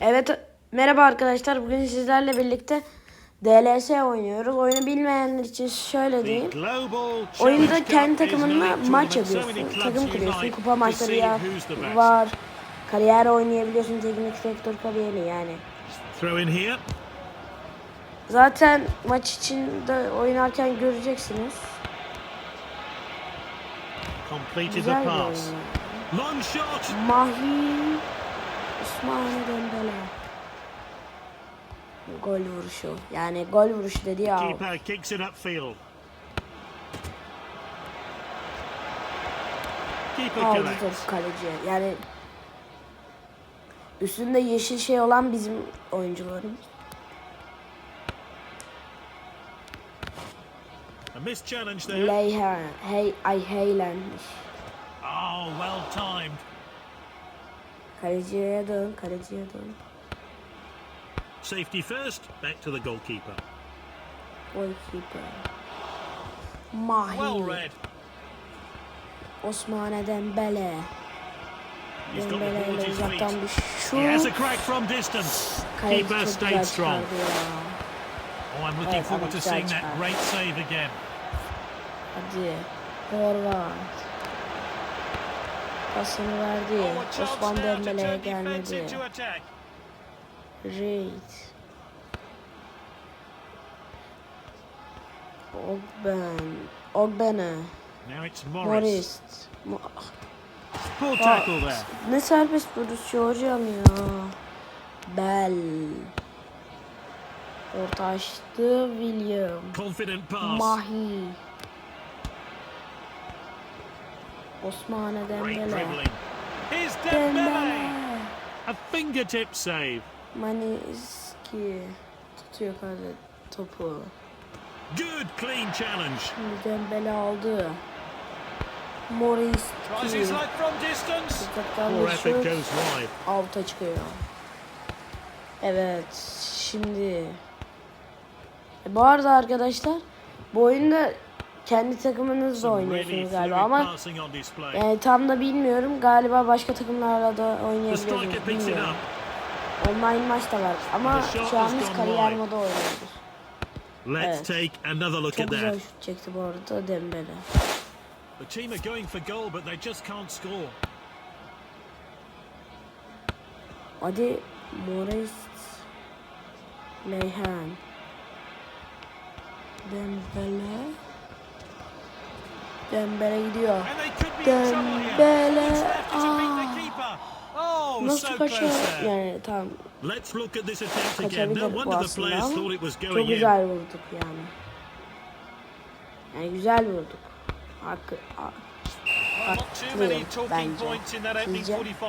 Evet merhaba arkadaşlar bugün sizlerle birlikte DLS oynuyoruz. Oyunu bilmeyenler için şöyle diyeyim. Oyunda kendi takımınla maç yapıyorsun. Takım kuruyorsun. Kupa maçları ya var. Kariyer oynayabiliyorsun. Teknik direktör kariyeri yani. Zaten maç içinde oynarken göreceksiniz. Güzel bir oyun. Mahi Osman Dembele. Gol vuruşu. Yani gol vuruşu dedi ya. Keeper kicks it upfield. Keeper Aldı collects. top kaleci. Yani üstünde yeşil şey olan bizim oyuncularımız. Leyhan. Hey, ay heylenmiş. Oh, well timed. Kaleciye dön, kaleciye dön. Safety first. Back to the goalkeeper. Goalkeeper. Well Mahi. read. Osmane Dembele. Dembele ile uzaktan bir He has a şut. crack from distance. Keeper stayed strong. Oh, I'm looking Evet, forward to seeing that great save again. Hadi. Horvat. Pasını verdi. Osman Dembele'ye gelmedi. Reid. Ogben. Ogben'e. Morris. Morris. Mo- Poor tackle there. ne serbest vuruşu hocam ya. Bell. Orta açtı William. Mahi. Osmane Dembele. Dembele. A fingertip save. Maniski tutuyor kale topu. Good clean challenge. Şimdi Dembele aldı. Morris. Uzaktan wide. Alta çıkıyor. Evet. Şimdi. E, Bu arada arkadaşlar bu oyunda kendi takımınızla oynuyorsunuz galiba ama yani tam da bilmiyorum. Galiba başka takımlarla da oynayabiliyorsunuz. Bilmiyorum. Online maç da var ama şu an biz kariyer moda oynuyoruz. Let's take another look at that. şut çekti bu arada Dembele. The team are going for goal, but they just can't score. Hadi Morris Leyhan Dembele Dembele gidiyor. Dembele. Aa. Oh, Nasıl there. Yani again. kaçabilir bu aslında ama çok güzel vurduk yani. Yani güzel vurduk. Hakkı, talking bence. Sizce? 45.